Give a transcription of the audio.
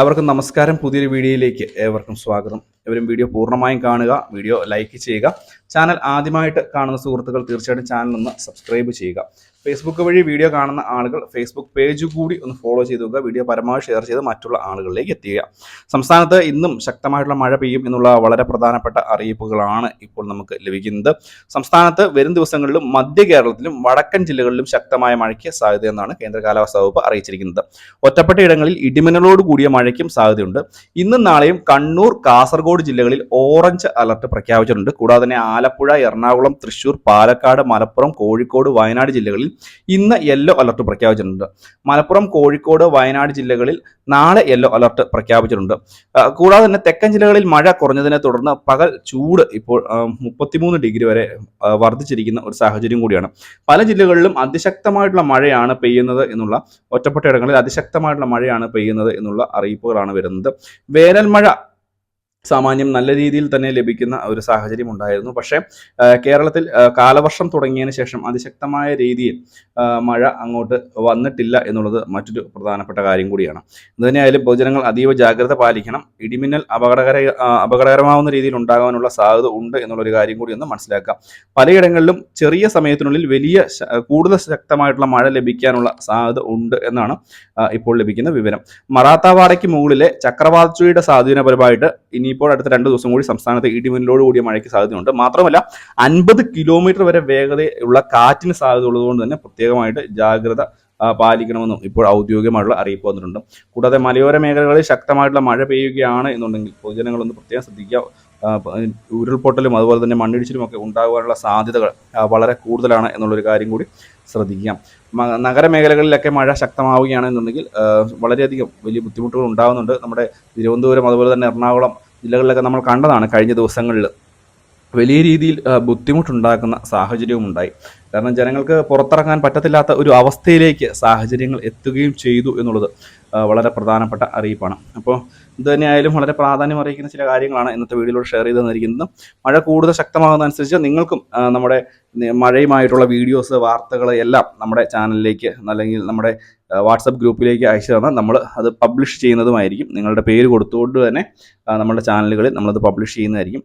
എല്ലാവർക്കും നമസ്കാരം. പുതിയൊരു വീഡിയോയിലേക്ക് ഏവർക്കും സ്വാഗതം. ഇവരും വീഡിയോ പൂർണമായും കാണുക വീഡിയോ ലൈക്ക് ചെയ്യുക. ചാനൽ ആദ്യമായിട്ട് കാണുന്ന സുഹൃത്തുക്കൾ തീർച്ചയായിട്ടും ചാനൽ ഒന്ന് സബ്സ്ക്രൈബ് ചെയ്യുക. ഫേസ്ബുക്ക് വഴി വീഡിയോ കാണുന്ന ആളുകൾ ഫേസ്ബുക്ക് പേജ് കൂടി ഒന്ന് ഫോളോ ചെയ്ത് നോക്കുക വീഡിയോ പരമാവധി ഷെയർ ചെയ്ത് മറ്റുള്ള ആളുകളിലേക്ക് എത്തിക്കുക. സംസ്ഥാനത്ത് ഇന്നും ശക്തമായിട്ടുള്ള മഴ പെയ്യും എന്നുള്ള വളരെ പ്രധാനപ്പെട്ട അറിയിപ്പുകളാണ് ഇപ്പോൾ നമുക്ക് ലഭിക്കുന്നത്. സംസ്ഥാനത്ത് വരും ദിവസങ്ങളിലും മധ്യ കേരളത്തിലും വടക്കൻ ജില്ലകളിലും ശക്തമായ മഴയ്ക്ക് സാധ്യതയെന്നാണ് കേന്ദ്ര കാലാവസ്ഥാ വകുപ്പ് അറിയിച്ചിരിക്കുന്നത്. ഒറ്റപ്പെട്ട ഇടങ്ങളിൽ ഇടിമിന്നലോട് കൂടിയ മഴയ്ക്കും സാധ്യതയുണ്ട്. ഇന്നും നാളെയും കണ്ണൂർ കാസർഗോഡ് ജില്ലകളിൽ ഓറഞ്ച് അലർട്ട് പ്രഖ്യാപിച്ചിട്ടുണ്ട്. കൂടാതെ തന്നെ ആലപ്പുഴ എറണാകുളം തൃശൂർ പാലക്കാട് മലപ്പുറം കോഴിക്കോട് വയനാട് ജില്ലകളിൽ ഇന്ന് യെല്ലോ അലർട്ട് പ്രഖ്യാപിച്ചിട്ടുണ്ട്. മലപ്പുറം കോഴിക്കോട് വയനാട് ജില്ലകളിൽ നാളെ യെല്ലോ അലർട്ട് പ്രഖ്യാപിച്ചിട്ടുണ്ട്. കൂടാതെ തന്നെ തെക്കൻ ജില്ലകളിൽ മഴ കുറഞ്ഞതിനെ തുടർന്ന് പകൽ ചൂട് ഇപ്പോൾ മുപ്പത്തിമൂന്ന് ഡിഗ്രി വരെ വർദ്ധിച്ചിരിക്കുന്ന ഒരു സാഹചര്യം കൂടിയാണ്. പല ജില്ലകളിലും അതിശക്തമായിട്ടുള്ള മഴയാണ് പെയ്യുന്നത് എന്നുള്ള ഒറ്റപ്പെട്ട ഇടങ്ങളിൽ അതിശക്തമായിട്ടുള്ള മഴയാണ് പെയ്യുന്നത് എന്നുള്ള അറിയിപ്പുകളാണ് വരുന്നത്. വേനൽ മഴ സാമാന്യം നല്ല രീതിയിൽ തന്നെ ലഭിക്കുന്ന ഒരു സാഹചര്യം ഉണ്ടായിരുന്നു. പക്ഷേ കേരളത്തിൽ കാലവർഷം തുടങ്ങിയതിന് ശേഷം അതിശക്തമായ രീതിയിൽ മഴ അങ്ങോട്ട് വന്നിട്ടില്ല എന്നുള്ളത് മറ്റൊരു പ്രധാനപ്പെട്ട കാര്യം കൂടിയാണ്. ഇതുതന്നെയായാലും പൊതുജനങ്ങൾ അതീവ ജാഗ്രത പാലിക്കണം. ഇടിമിന്നൽ അപകടകര അപകടകരമാവുന്ന രീതിയിൽ ഉണ്ടാകാനുള്ള സാധ്യത ഉണ്ട് എന്നുള്ളൊരു കാര്യം കൂടി ഒന്ന് മനസ്സിലാക്കാം പലയിടങ്ങളിലും ചെറിയ സമയത്തിനുള്ളിൽ വലിയ കൂടുതൽ ശക്തമായിട്ടുള്ള മഴ ലഭിക്കാനുള്ള സാധ്യത ഉണ്ട് എന്നാണ് ഇപ്പോൾ ലഭിക്കുന്ന വിവരം. മറാത്താവാടയ്ക്ക് മുകളിലെ ചക്രവാത ചുഴിയുടെ ഇനി ഇനിയിപ്പോൾ അടുത്ത രണ്ട് ദിവസം കൂടി സംസ്ഥാനത്ത് ഇടിമിന്നലോട് കൂടിയ മഴയ്ക്ക് സാധ്യതയുണ്ട്. മാത്രമല്ല അൻപത് കിലോമീറ്റർ വരെ വേഗതയുള്ള കാറ്റിന് സാധ്യത ഉള്ളതുകൊണ്ട് തന്നെ പ്രത്യേകമായിട്ട് ജാഗ്രത പാലിക്കണമെന്നും ഇപ്പോൾ ഔദ്യോഗികമായിട്ടുള്ള അറിയിപ്പ് വന്നിട്ടുണ്ട്. കൂടാതെ മലയോര മേഖലകളിൽ ശക്തമായിട്ടുള്ള മഴ പെയ്യുകയാണ് എന്നുണ്ടെങ്കിൽ പൊതുജനങ്ങളൊന്ന് പ്രത്യേകം ശ്രദ്ധിക്കുക. ഉരുൾപൊട്ടലും അതുപോലെ തന്നെ മണ്ണിടിച്ചിലും ഒക്കെ ഉണ്ടാകാനുള്ള സാധ്യതകൾ വളരെ കൂടുതലാണ് എന്നുള്ളൊരു കാര്യം കൂടി ശ്രദ്ധിക്കാം നഗര നഗരമേഖലകളിലൊക്കെ മഴ ശക്തമാവുകയാണെന്നുണ്ടെങ്കിൽ വളരെയധികം വലിയ ബുദ്ധിമുട്ടുകൾ ഉണ്ടാകുന്നുണ്ട്. നമ്മുടെ തിരുവനന്തപുരം അതുപോലെ തന്നെ എറണാകുളം ജില്ലകളിലൊക്കെ നമ്മൾ കണ്ടതാണ് കഴിഞ്ഞ ദിവസങ്ങളിൽ വലിയ രീതിയിൽ ബുദ്ധിമുട്ടുണ്ടാക്കുന്ന സാഹചര്യവും ഉണ്ടായി. കാരണം ജനങ്ങൾക്ക് പുറത്തിറങ്ങാൻ പറ്റത്തില്ലാത്ത ഒരു അവസ്ഥയിലേക്ക് സാഹചര്യങ്ങൾ എത്തുകയും ചെയ്തു എന്നുള്ളത് വളരെ പ്രധാനപ്പെട്ട അറിയിപ്പാണ്. അപ്പോൾ ഇത് തന്നെയായാലും വളരെ പ്രാധാന്യം അറിയിക്കുന്ന ചില കാര്യങ്ങളാണ് ഇന്നത്തെ വീഡിയോയിലൂടെ ഷെയർ ചെയ്ത് തന്നിരിക്കുന്നത്. മഴ കൂടുതൽ ശക്തമാകുന്നതനുസരിച്ച് നിങ്ങൾക്കും നമ്മുടെ മഴയുമായിട്ടുള്ള വീഡിയോസ് വാർത്തകൾ എല്ലാം നമ്മുടെ ചാനലിലേക്ക് അല്ലെങ്കിൽ നമ്മുടെ വാട്സപ്പ് ഗ്രൂപ്പിലേക്ക് അയച്ചു തന്നാൽ നമ്മൾ അത് പബ്ലിഷ് ചെയ്യുന്നതുമായിരിക്കും. നിങ്ങളുടെ പേര് കൊടുത്തുകൊണ്ട് തന്നെ നമ്മുടെ ചാനലുകളിൽ നമ്മളത് പബ്ലിഷ് ചെയ്യുന്നതായിരിക്കും.